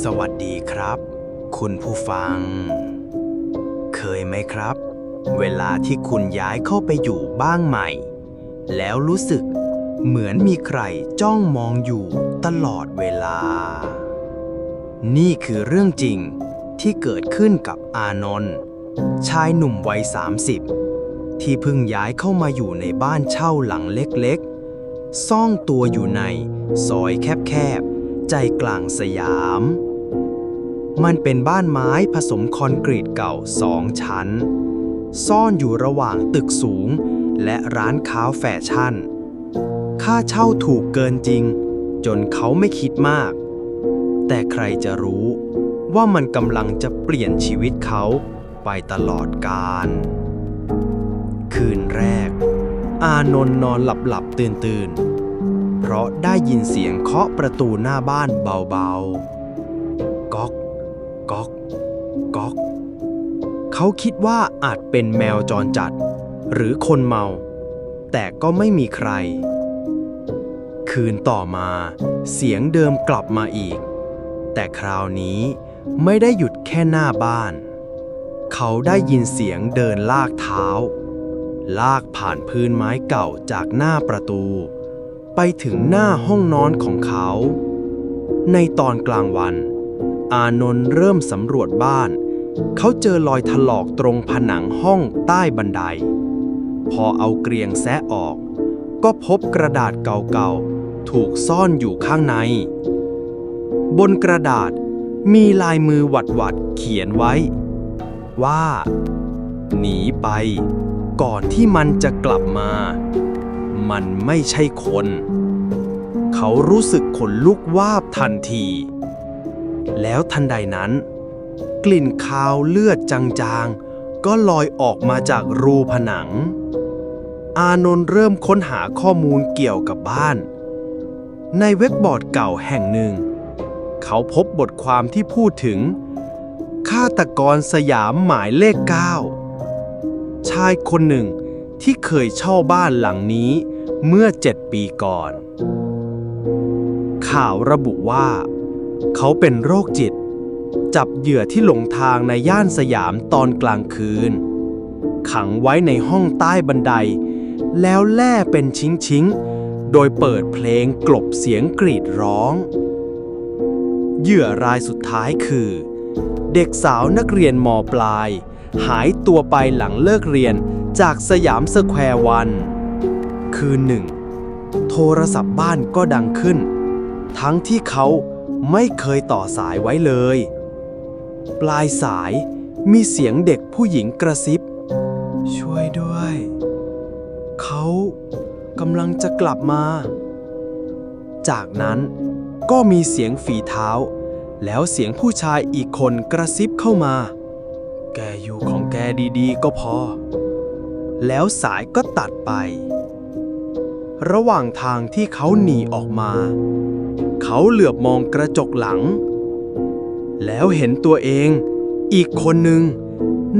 สวัสดีครับ คุณผู้ฟัง เคยไหมครับ เวลาที่คุณย้ายเข้าไปอยู่บ้านใหม่ แล้วรู้สึกเหมือนมีใครจ้องมองอยู่ตลอดเวลา นี่คือเรื่องจริงที่เกิดขึ้นกับอานนท์ชายหนุ่มวัย 30 ที่เพิ่งย้ายเข้ามาอยู่ในบ้านเช่าหลังเล็กๆ ซ่องตัวอยู่ในซอยแคบๆ ใจกลางสยาม มันเป็นบ้านไม้ผสมคอนกรีตเก่าสองชั้น ซ่อนอยู่ระหว่างตึกสูง และร้านค้าแฟชั่น ค่าเช่าถูกเกินจริง จนเขาไม่คิดมาก แต่ใครจะรู้ว่ามันกำลังจะเปลี่ยนชีวิตเขาไปตลอดกาลคืนแรก อานนท์นอนหลับหลับตื่นตื่นๆ เพราะได้ยินเสียงเคาะประตูหน้าบ้านเบาๆ ก๊อก ก๊อก ก๊อก เขาคิดว่าอาจเป็นแมวจรจัด หรือคนเมา แต่ก็ไม่มีใคร คืนต่อมา เสียงเดิมกลับมาอีก แต่คราวนี้ไม่ได้หยุดแค่หน้าบ้าน เขาได้ยินเสียงเดินลากเท้า ลากผ่านพื้นไม้เก่าจากหน้าประตู ไปถึงหน้าห้องนอนของเขา ในตอนกลางวัน อานนท์เริ่มสำรวจบ้าน เขาเจอรอยถลอกตรงผนังห้องใต้บันได พอเอาเกรียงแซะออก ก็พบกระดาษเก่าๆ ถูกซ่อนอยู่ข้างใน บนกระดาษมีลายมือหวัดๆเขียนไว้ ว่า หนีไป ก่อนที่มันจะกลับมา มันไม่ใช่คน เขารู้สึกขนลุกวาบทันที แล้วทันใดนั้น กลิ่นคาวเลือดจางๆ ก็ลอยออกมาจากรูผนัง อานนท์เริ่มค้นหาข้อมูลเกี่ยวกับบ้าน ในเว็บบอร์ดเก่าแห่งหนึ่ง เขาพบบทความที่พูดถึงฆาตกรสยามหมายเลข 9 ชายคนหนึ่งที่เคยเช่าบ้านหลังนี้ เมื่อเจ็ดปีก่อน ข่าวระบุว่า เขาเป็นโรคจิต จับเหยื่อที่หลงทางในย่านสยามตอนกลางคืน ขังไว้ในห้องใต้บันได แล้วแล่เป็นชิ้งๆ โดยเปิดเพลงกลบเสียงกรีดร้อง เหยื่อรายสุดท้ายคือ เด็กสาวนักเรียนมปลาย หายตัวไปหลังเลิกเรียนจากสยามสแควร์วัน คืนหนึ่ง โทรศัพท์บ้านก็ดังขึ้น ทั้งที่เขาไม่เคยต่อสายไว้เลย ปลายสายมีเสียงเด็กผู้หญิงกระซิบ ช่วยด้วย เขากำลังจะกลับมา จากนั้นก็มีเสียงฝีเท้า แล้วเสียงผู้ชายอีกคนกระซิบเข้ามา แกอยู่ของแกดีๆ ก็พอ แล้วสายก็ตัดไป ระหว่างทางที่เขาหนีออกมา เขาเหลือบมองกระจกหลัง แล้วเห็นตัวเองอีกคนหนึ่ง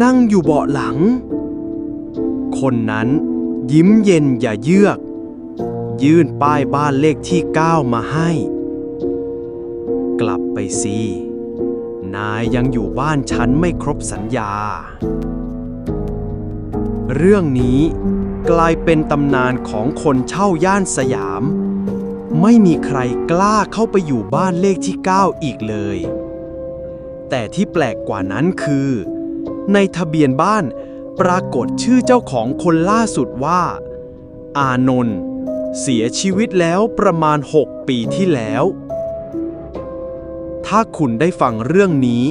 นั่งอยู่เบาะหลัง คนนั้นยิ้มเย็นอย่าเยือก ยื่นป้ายบ้านเลขที่ 9 มาให้ กลับไปสินายยังอยู่บ้านฉันไม่ครบสัญญา เรื่องนี้ กลายเป็นตำนานของคนเช่าย่านสยาม ไม่มีใครกล้าเข้าไปอยู่บ้านเลขที่ 9 อีกเลย แต่ที่แปลกกว่านั้นคือ ในทะเบียนบ้านปรากฏชื่อเจ้าของคนล่าสุดว่า อานนท์เสียชีวิตแล้วประมาณ 6 ปีที่แล้ว ถ้าคุณได้ฟังเรื่องนี้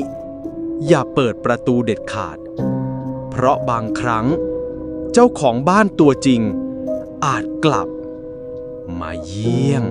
อย่าเปิดประตูเด็ดขาด เพราะบางครั้ง เจ้าของบ้านตัวจริง อาจกลับมาเยี่ยง